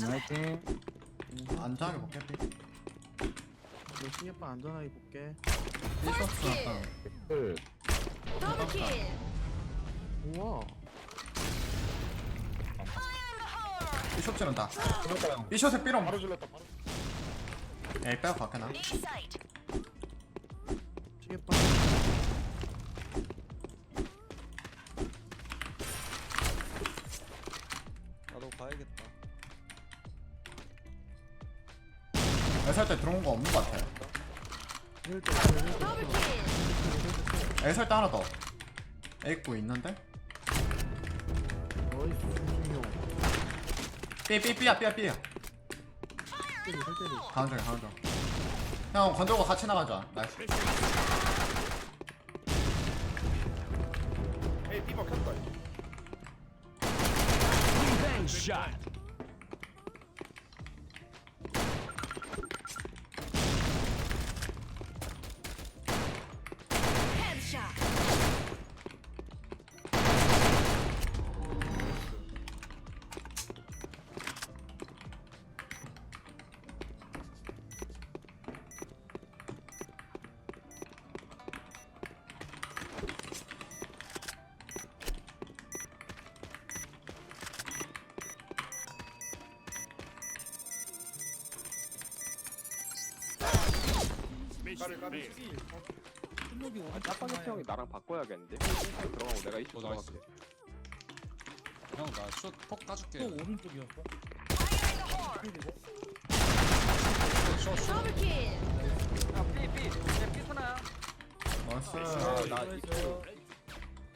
화이팅. 안전하게 볼게 삐너 신예빠 안전하게 볼게. 약간 끝. 더블킬. 우와. 삐셔츠 찌른다 삐셔츠 삐롱 바로 질렀다. 바로. 에이 빼고 갈게 나 A 애설 때 하나 더 에이구 있는데? 어이. 삐삐 삐야 삐야 삐야 때리 힐 때리. 가는 중형 건들고 같이 나가자 나이스 에이 삐박 켰다. 까를 까를. 아, 짜파게티 형이 나랑 바꿔야겠는데? 들어가고 내가 이쪽 들어갈게. 형나 숏폭 까줄게 더블킬. 나이스 아, 나 이쪽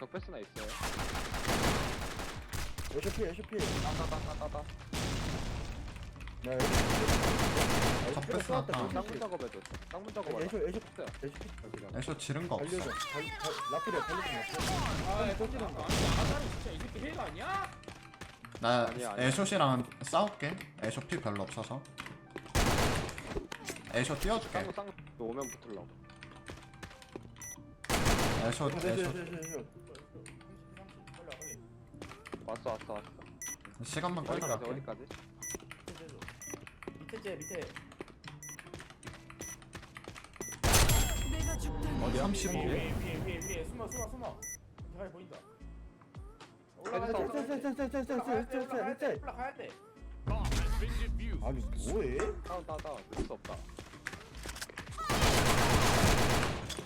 적패스나 있어요. 에쇼피 에쇼피. 따따따따 따. 네. 적패스 났다 쌍문 작업해줘. 쌍문 작업하라. 에쇼 됐어요. 에쇼피. 여기다. 애쇼 지른 거 없어 달- 라프리야 달려줘. 아, 또 찌른다. 나 아니야, 아니야. 애쇼씨랑 싸울게 애쇼 피 별로 없어서 애쇼 띄워줄게 쌍문 쌍문 너 오면 붙을라고. 애쇼 에쇼 애쇼 에쇼 에쇼. 왔어 왔어 왔어. 시간만 끌다 어디까지 어디까지? 밑에 밑에 내가 어디 35. 어, 위에 위에 숨어 숨어 숨어. 대가리 보인다. 아니 뭐해? 다운 다운 다운. 볼수 없다.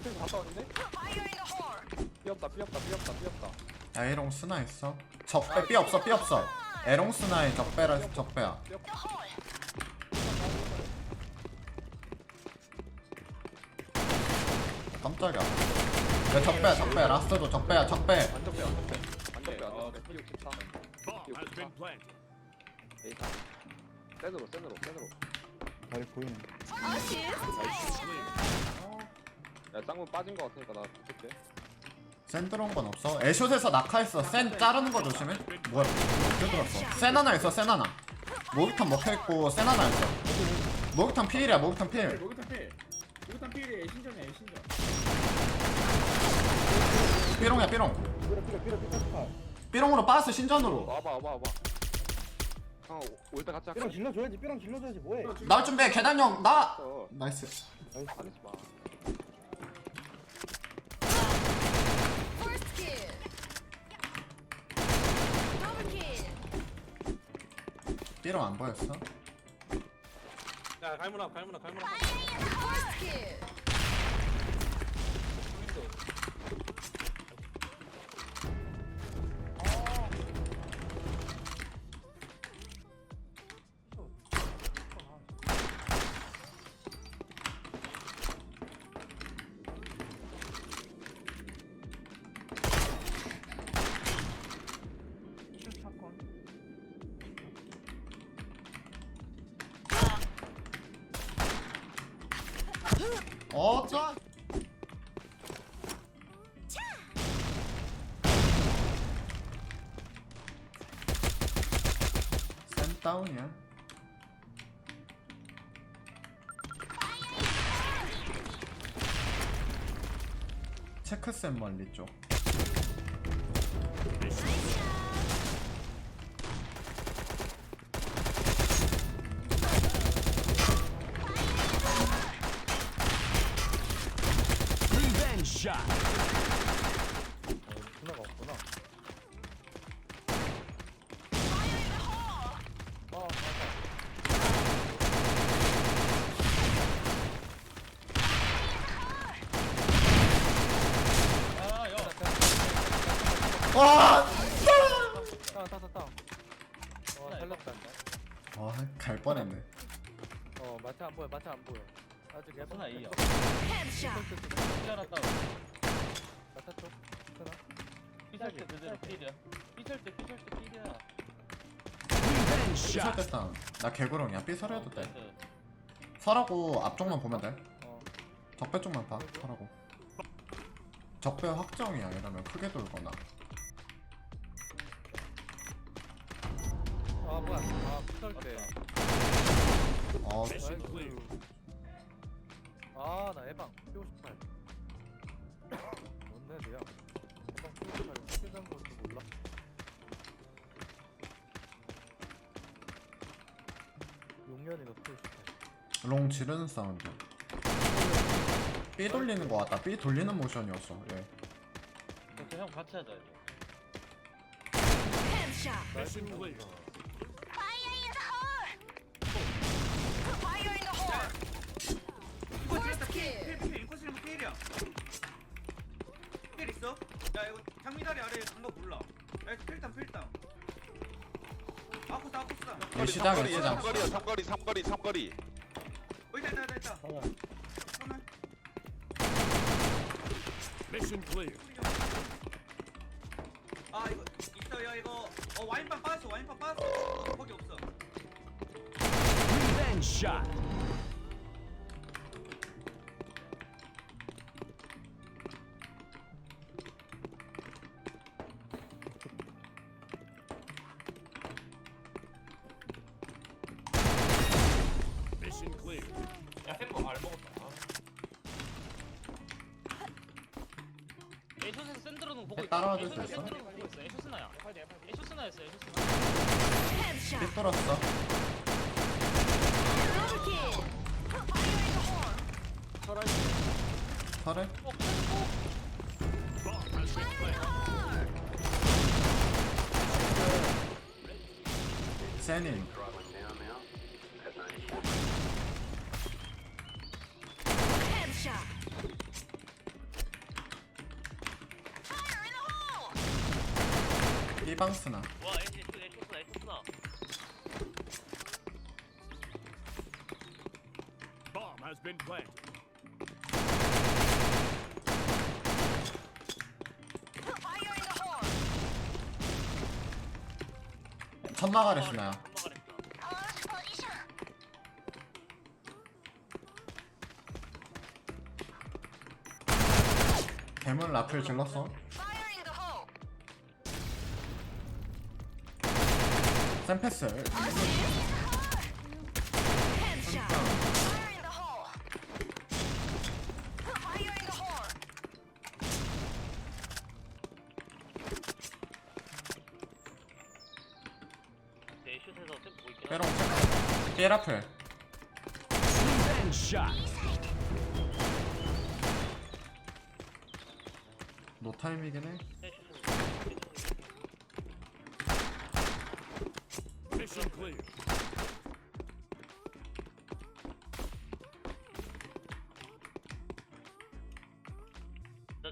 다 갔다 왔는데? 삐었다 삐었다 삐었다 삐었다. 에롱 스나 있어? 적배 아, 삐 없어 삐 없어. 에롱 스나에 적배라 적배야. 삐었다. 깜짝이야 야 적배야 적배 라스트도 적배야 적배 안 접해 안 접해. 안 접해 안 접해. 피 64. 피 64. 에이사. 센으로 센으로 센으로. 다리 보이네. 야 쌍문 빠진 거 같으니까 나 붙을게. 센 들어온 건 없어 애숏에서 낙하했어 센 자르는 거 조심해 뭐야 어떻게 들었어 센 하나 있어 센 하나 목욕탕 먹혀있고 센 하나 있어 목욕탕 필이야 목욕탕 필 목욕탕 필. 목욕탕 필이 애신전이야 애신전. 삐롱이야 삐롱. 삐롱으로 빠스 신전으로 와봐 와봐 와봐. 형 올때 같이 할까? 삐랑 질러줘야지. 삐랑 질러줘야지. 뭐해? 나올 준비해 계단형 나 어. 나이스 안 했지 마. First kill. 더블킬. 삐롱 안 보였어 야 갈무나 갈무나 갈무나. it. 어쩌? 센 다운이야 체크센 멀리 쪽 누나가 없구나. 아, 맞아. 아야 와! 살렸다. 와, 갈 뻔했네. 어, 마차 안 보여, 마차 안 보여. 아직 예쁜 하나 이야 Headshot. 피알았다 바타 쪽 하나 삐설 때 그대로 필이야. 삐설 때 삐설 때 필이야. 삐설 됐다. 나 개구렁이야. 삐설해도 돼. 나이스. 설하고 앞쪽만 보면 돼 어. 적배 쪽만 봐. 설하고. 적배 확정이야. 이러면 크게 돌거나. 아 뭐야. 아 피설 때아나 어 Mission 롱 지르는 사운드. 삐 돌리는 거 같다. 삐 돌리는 모션이었어. 예. 그렇게 형 같이 하자 이거 Headshot. 나이스. Fire in the hole. Fire in the hole. First kill. 필 인코스는 필이야 필 있어? 야 이거 장미다리 아래 간거 몰라 야 필당 필당 아쿠스 아쿠스 이 시장, 이 시장. 삼거리야 삼거리 삼거리 삼거리 어 있다. 있다 잠깐만. 아 이거 있어 야 이거. 어 와인빵 빠졌어 와인빵 빠졌어. 거기 없어. 야 에쇼스 샌드로는 보고 에, 있어. 따라와 줄 에쇼스 수 있어? 샌드로는 보고 있어. 에쇼스나야. 에쇼스나였어. 에쇼스나. 뚫었어. Double kill. Fire in the hole. 설해? 어, 그래도 Fire in the hole. 세닌. 삐방스나. 와, 에쇼스, 에쇼스나, 에쇼스나. Fire in the hole. 천막 아래 스나야. 한마가랬다. First position. 대문 라플 질렀어. 샘패스. Headshot. Fire in the hole. Fire in the hole. 에쇼스에서 샌 보고 있긴 빼롱 체크. 삐 라플. 노 타임이긴 해.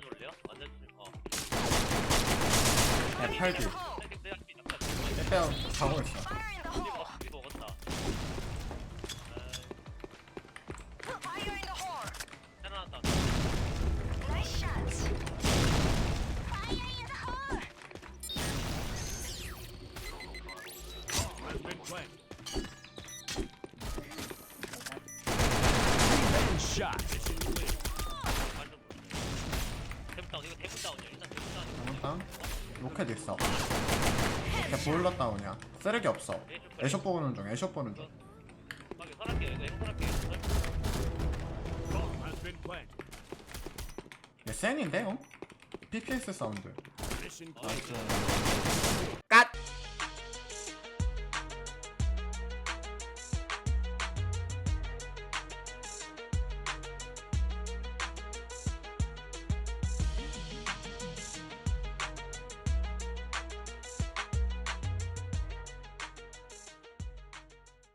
졸려? 완전 졸려. 어. 야, 팔기. 내가 약간 빼빼 가고 있어. Fire in the hole. 다운. 이거 대문 다운이야. 일단 대문 다운. 로켓 있어. 이렇게 보일러 다운이야. 쓰레기 없어. 애쇼 보는 중. 애쇼 보는 중. 막이 설할게. 이거 에쇼 설할게. 얘 센인데 형? PPS 사운드. 나이스.